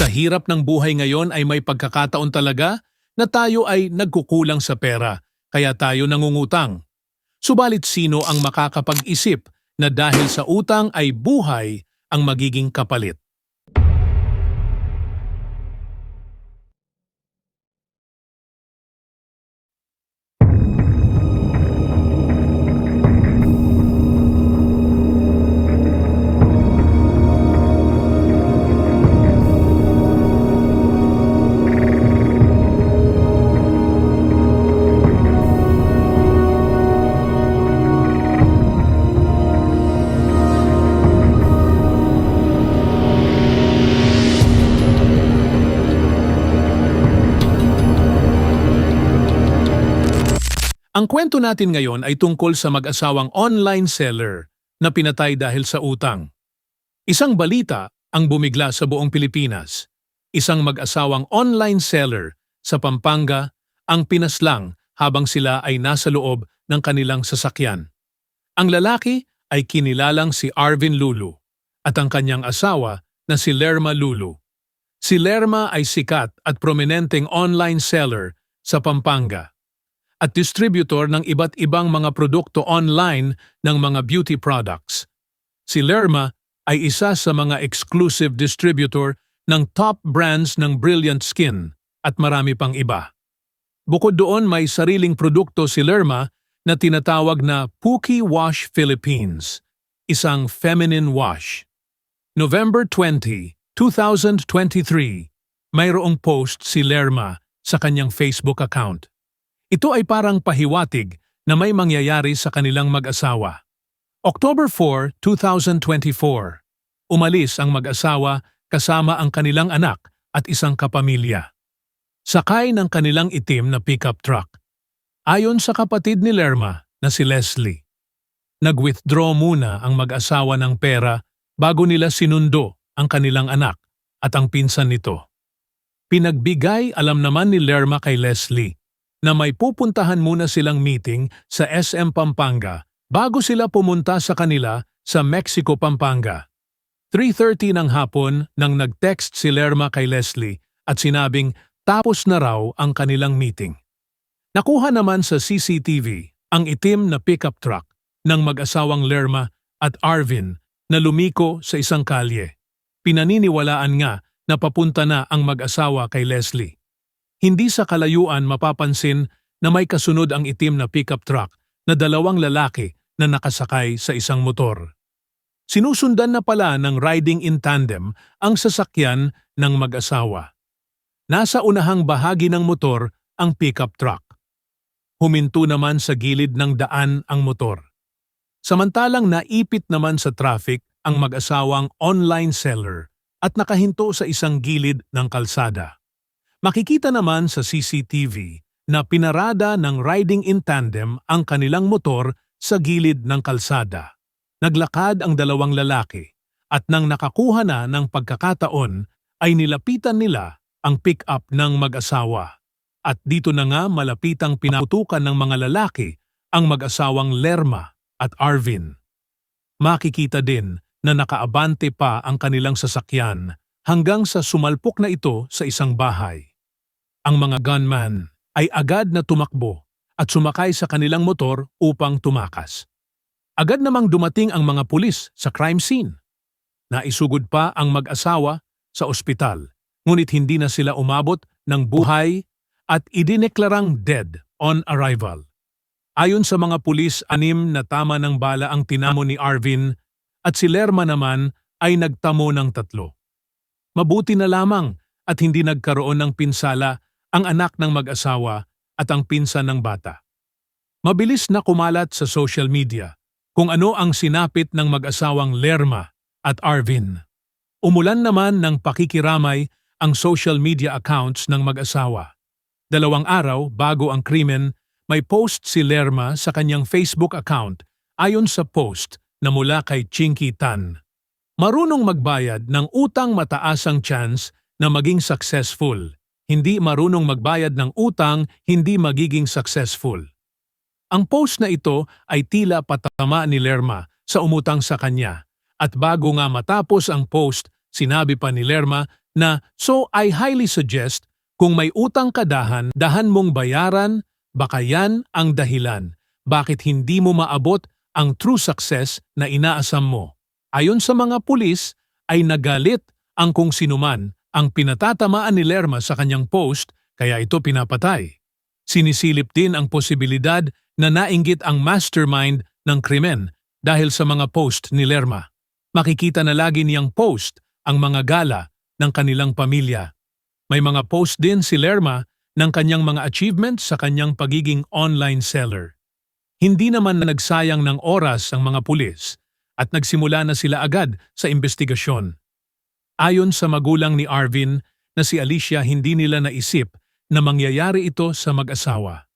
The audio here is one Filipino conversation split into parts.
Sa hirap ng buhay ngayon ay may pagkakataon talaga na tayo ay nagkukulang sa pera, kaya tayo nangungutang. Subalit sino ang makakapag-isip na dahil sa utang ay buhay ang magiging kapalit? Ang kwento natin ngayon ay tungkol sa mag-asawang online seller na pinatay dahil sa utang. Isang balita ang bumigla sa buong Pilipinas. Isang mag-asawang online seller sa Pampanga ang pinaslang habang sila ay nasa loob ng kanilang sasakyan. Ang lalaki ay kinilalang si Arvin Lulu at ang kanyang asawa na si Lerma Lulu. Si Lerma ay sikat at prominenteng online seller sa Pampanga at distributor ng iba't ibang mga produkto online ng mga beauty products. Si Lerma ay isa sa mga exclusive distributor ng top brands ng Brilliant Skin at marami pang iba. Bukod doon may sariling produkto si Lerma na tinatawag na Pookie Wash Philippines, isang feminine wash. November 20, 2023, mayroong post si Lerma sa kanyang Facebook account. Ito ay parang pahiwatig na may mangyayari sa kanilang mag-asawa. October 4, 2024. Umalis ang mag-asawa kasama ang kanilang anak at isang kapamilya. Sakay ng kanilang itim na pickup truck. Ayon sa kapatid ni Lerma na si Leslie. Nag-withdraw muna ang mag-asawa ng pera bago nila sinundo ang kanilang anak at ang pinsan nito. Pinagbigay alam naman ni Lerma kay Leslie na may pupuntahan muna silang meeting sa SM Pampanga bago sila pumunta sa kanila sa Mexico, Pampanga. 3.30 ng hapon nang nag-text si Lerma kay Leslie at sinabing tapos na raw ang kanilang meeting. Nakuha naman sa CCTV ang itim na pickup truck ng mag-asawang Lerma at Arvin na lumiko sa isang kalye. Pinaniniwalaan nga na papunta na ang mag-asawa kay Leslie. Hindi sa kalayuan mapapansin na may kasunod ang itim na pickup truck na dalawang lalaki na nakasakay sa isang motor. Sinusundan na pala ng riding in tandem ang sasakyan ng mag-asawa. Nasa unahang bahagi ng motor ang pickup truck. Huminto naman sa gilid ng daan ang motor. Samantalang naipit naman sa traffic ang mag-asawang online seller at nakahinto sa isang gilid ng kalsada. Makikita naman sa CCTV na pinarada ng riding in tandem ang kanilang motor sa gilid ng kalsada. Naglakad ang dalawang lalaki at nang nakakuha na ng pagkakataon ay nilapitan nila ang pick-up ng mag-asawa. At dito na nga malapitang pinaputukan ng mga lalaki ang mag-asawang Lerma at Arvin. Makikita din na nakaabante pa ang kanilang sasakyan hanggang sa sumalpok na ito sa isang bahay. Ang mga gunman ay agad na tumakbo at sumakay sa kanilang motor upang tumakas. Agad namang dumating ang mga pulis sa crime scene. Naisugod pa ang mag-asawa sa ospital, ngunit hindi na sila umabot ng buhay at idineklarang dead on arrival. Ayon sa mga pulis, anim na tama ng bala ang tinamo ni Arvin at si Lerma naman ay nagtamo ng tatlo. Mabuti na lamang at hindi nagkaroon ng pinsala ang anak ng mag-asawa at ang pinsan ng bata. Mabilis na kumalat sa social media kung ano ang sinapit ng mag-asawang Lerma at Arvin. Umulan naman ng pakikiramay ang social media accounts ng mag-asawa. Dalawang araw bago ang krimen, may post si Lerma sa kanyang Facebook account ayon sa post na mula kay Chinky Tan. Marunong magbayad ng utang mataas ang chance na maging successful hindi marunong magbayad ng utang, hindi magiging successful. Ang post na ito ay tila patama ni Lerma sa umutang sa kanya. At bago nga matapos ang post, sinabi pa ni Lerma na so I highly suggest kung may utang ka dahan, dahan mong bayaran, baka yan ang dahilan bakit hindi mo maabot ang true success na inaasam mo. Ayon sa mga pulis ay nagalit ang kung sinuman ang pinatatamaan ni Lerma sa kanyang post kaya ito pinapatay. Sinisilip din ang posibilidad na nainggit ang mastermind ng krimen dahil sa mga post ni Lerma. Makikita na lagi niyang post ang mga gala ng kanilang pamilya. May mga post din si Lerma ng kanyang mga achievements sa kanyang pagiging online seller. Hindi naman na nagsayang ng oras ang mga pulis at nagsimula na sila agad sa investigasyon. Ayon sa magulang ni Arvin na si Alicia hindi nila naisip na mangyayari ito sa mag-asawa.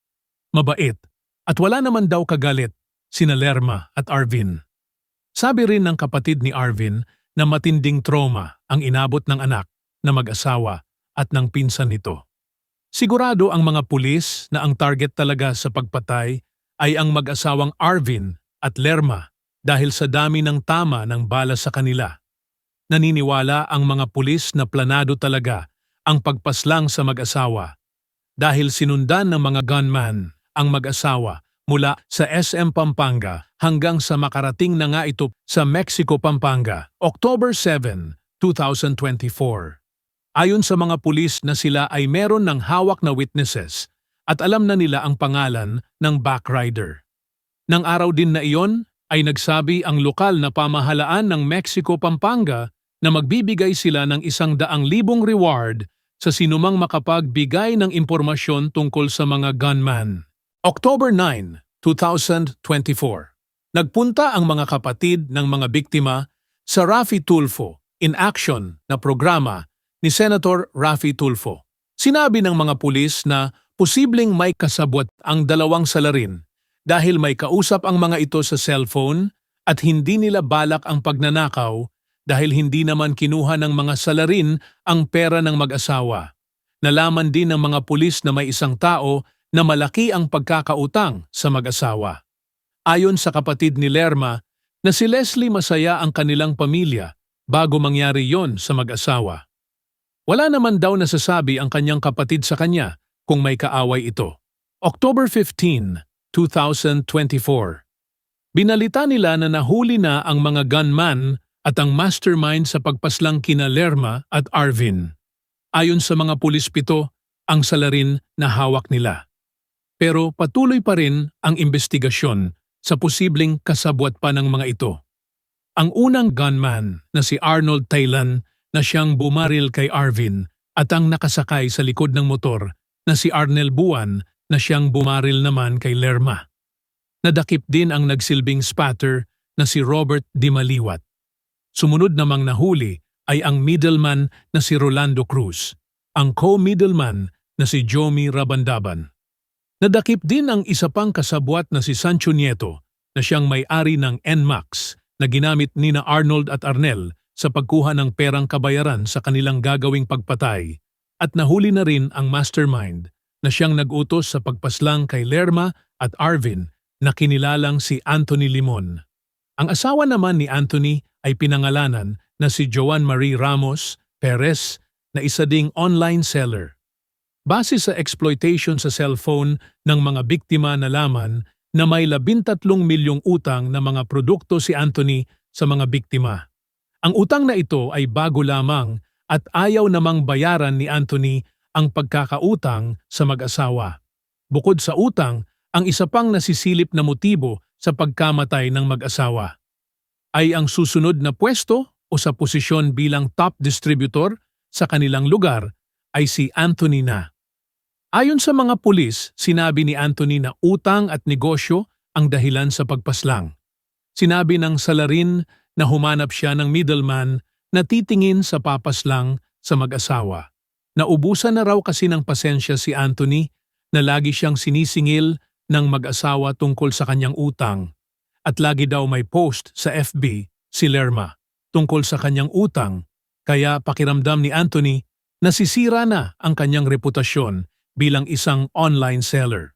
Mabait at wala naman daw kagalit sina Lerma at Arvin. Sabi rin ng kapatid ni Arvin na matinding trauma ang inabot ng anak na mag-asawa at ng pinsan nito. Sigurado ang mga pulis na ang target talaga sa pagpatay ay ang mag-asawang Arvin at Lerma dahil sa dami ng tama ng bala sa kanila. Naniniwala ang mga pulis na planado talaga ang pagpaslang sa mag-asawa dahil sinundan ng mga gunman ang mag-asawa mula sa SM Pampanga hanggang sa makarating na nga ito sa Mexico, Pampanga, October 7, 2024. Ayon sa mga pulis na sila ay meron ng hawak na witnesses at alam na nila ang pangalan ng backrider. Nang araw din na iyon ay nagsabi ang lokal na pamahalaan ng Mexico, Pampanga na magbibigay sila ng isang daang libong reward sa sinumang makapagbigay ng impormasyon tungkol sa mga gunman. October 9, 2024 Nagpunta ang mga kapatid ng mga biktima sa Rafi Tulfo in Action na programa ni Senator Rafi Tulfo. Sinabi ng mga pulis na posibleng may kasabwat ang dalawang salarin dahil may kausap ang mga ito sa cellphone at hindi nila balak ang pagnanakaw dahil hindi naman kinuha ng mga salarin ang pera ng mag-asawa. Nalaman din ng mga pulis na may isang tao na malaki ang pagkakautang sa mag-asawa. Ayon sa kapatid ni Lerma na si Leslie masaya ang kanilang pamilya bago mangyari yon sa mag-asawa. Wala naman daw nasasabi ang kanyang kapatid sa kanya kung may kaaway ito. October 15, 2024 Binalita nila na nahuli na ang mga gunman at ang mastermind sa pagpaslang kina Lerma at Arvin. Ayon sa mga pulis pito, ang salarin na hawak nila. Pero patuloy pa rin ang investigasyon sa posibleng kasabwat pa ng mga ito. Ang unang gunman na si Arnold Thailan na siyang bumaril kay Arvin at ang nakasakay sa likod ng motor na si Arnel Buwan na siyang bumaril naman kay Lerma. Nadakip din ang nagsilbing spatter na si Robert Di Maliwat. Sumunod namang nahuli ay ang middleman na si Rolando Cruz, ang co-middleman na si Jomi Rabandaban. Nadakip din ang isa pang kasabwat na si Sancho Nieto na siyang may-ari ng NMAX na ginamit ni na Arnold at Arnel sa pagkuha ng perang kabayaran sa kanilang gagawing pagpatay at nahuli na rin ang mastermind na siyang nag-utos sa pagpaslang kay Lerma at Arvin na kinilalang si Anthony Limon. Ang asawa naman ni Anthony ay pinangalanan na si Joan Marie Ramos Perez na isa ding online seller. Base sa exploitation sa cellphone ng mga biktima nalaman na may 13 milyong utang na mga produkto si Anthony sa mga biktima. Ang utang na ito ay bago lamang at ayaw namang bayaran ni Anthony ang pagkakautang sa mag-asawa. Bukod sa utang, ang isa pang nasisilip na motibo sa pagkamatay ng mag-asawa ay ang susunod na pwesto o sa posisyon bilang top distributor sa kanilang lugar ay si Anthony na. Ayon sa mga pulis, sinabi ni Anthony na utang at negosyo ang dahilan sa pagpaslang. Sinabi ng salarin na humanap siya ng middleman na titingin sa papaslang sa mag-asawa. Naubusan na raw kasi ng pasensya si Anthony na lagi siyang sinisingil ng mag-asawa tungkol sa kanyang utang at lagi daw may post sa FB si Lerma tungkol sa kanyang utang kaya pakiramdam ni Anthony nasisira na ang kanyang reputasyon bilang isang online seller.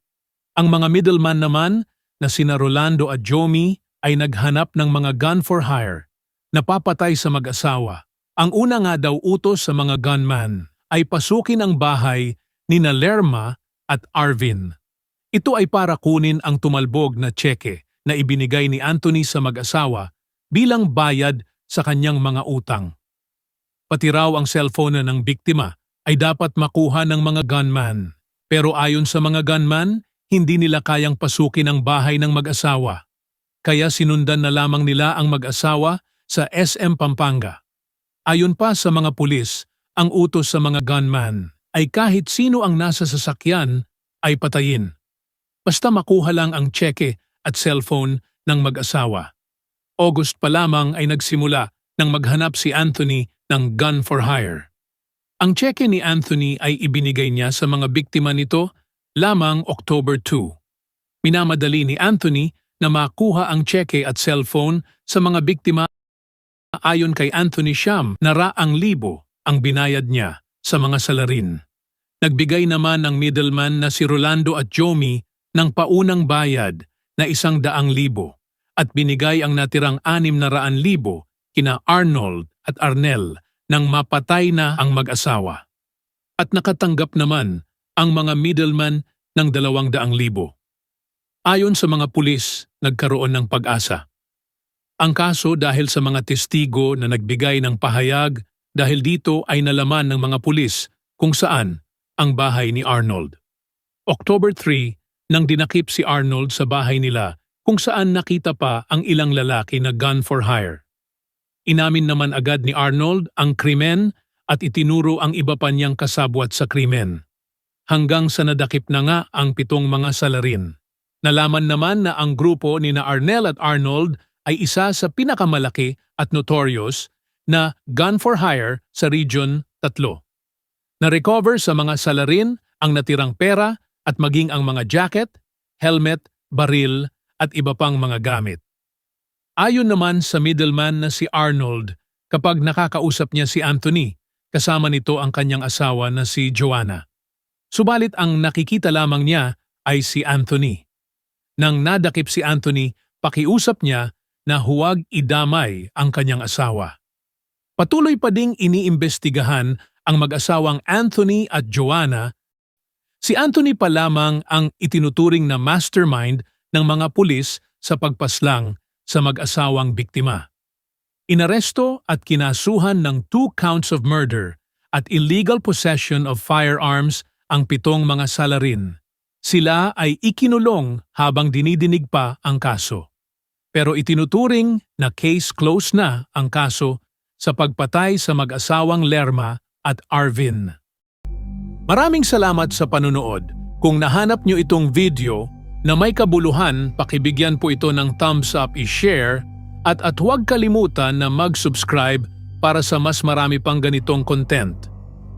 Ang mga middleman naman na sina Rolando at Jomi ay naghanap ng mga gun for hire na papatay sa mag-asawa Ang una nga daw utos sa mga gunman ay pasukin ang bahay ni na Lerma at Arvin. Ito ay para kunin ang tumalbog na tseke na ibinigay ni Anthony sa mag-asawa bilang bayad sa kanyang mga utang. Pati raw ang cellphone ng biktima ay dapat makuha ng mga gunman. Pero ayon sa mga gunman, hindi nila kayang pasukin ang bahay ng mag-asawa. Kaya sinundan na lamang nila ang mag-asawa sa SM Pampanga. Ayon pa sa mga pulis, ang utos sa mga gunman ay kahit sino ang nasa sasakyan ay patayin. Basta makuha lang ang tseke at cellphone ng mag-asawa. August pa lamang ay nagsimula nang maghanap si Anthony ng gun for hire. Ang tseke ni Anthony ay ibinigay niya sa mga biktima nito lamang October 2. Minamadali ni Anthony na makuha ang tseke at cellphone sa mga biktima ayon kay Anthony Sham na raang libo ang binayad niya sa mga salarin. Nagbigay naman ang middleman na si Rolando at Jomi ng paunang bayad na isang daang libo at binigay ang natirang anim na raan libo kina Arnold at Arnel nang mapatay na ang mag-asawa. At nakatanggap naman ang mga middleman ng dalawang daang libo. Ayon sa mga pulis, nagkaroon ng pag-asa. Ang kaso dahil sa mga testigo na nagbigay ng pahayag dahil dito ay nalaman ng mga pulis kung saan ang bahay ni Arnold. October 3, nang dinakip si Arnold sa bahay nila kung saan nakita pa ang ilang lalaki na gun for hire. Inamin naman agad ni Arnold ang krimen at itinuro ang iba pa niyang kasabwat sa krimen. Hanggang sa nadakip na nga ang pitong mga salarin. Nalaman naman na ang grupo ni na Arnel at Arnold ay isa sa pinakamalaki at notorious na gun for hire sa Region 3. Na-recover sa mga salarin ang natirang pera at maging ang mga jacket, helmet, baril at iba pang mga gamit. Ayon naman sa middleman na si Arnold, kapag nakakausap niya si Anthony, kasama nito ang kanyang asawa na si Joanna. Subalit ang nakikita lamang niya ay si Anthony. Nang nadakip si Anthony, pakiusap niya na huwag idamay ang kanyang asawa. Patuloy pa ding iniimbestigahan ang mag-asawang Anthony at Joanna. Si Anthony pa lamang ang itinuturing na mastermind ng mga pulis sa pagpaslang sa mag-asawang biktima. Inaresto at kinasuhan ng two counts of murder at illegal possession of firearms ang pitong mga salarin. Sila ay ikinulong habang dinidinig pa ang kaso. Pero itinuturing na case closed na ang kaso sa pagpatay sa mag-asawang Lerma at Arvin. Maraming salamat sa panunood. Kung nahanap nyo itong video na may kabuluhan, pakibigyan po ito ng thumbs up i-share at at huwag kalimutan na mag-subscribe para sa mas marami pang ganitong content.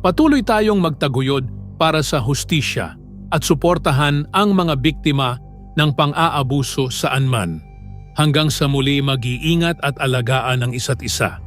Patuloy tayong magtaguyod para sa hustisya at suportahan ang mga biktima ng pang-aabuso saan man. Hanggang sa muli mag-iingat at alagaan ang isa't isa.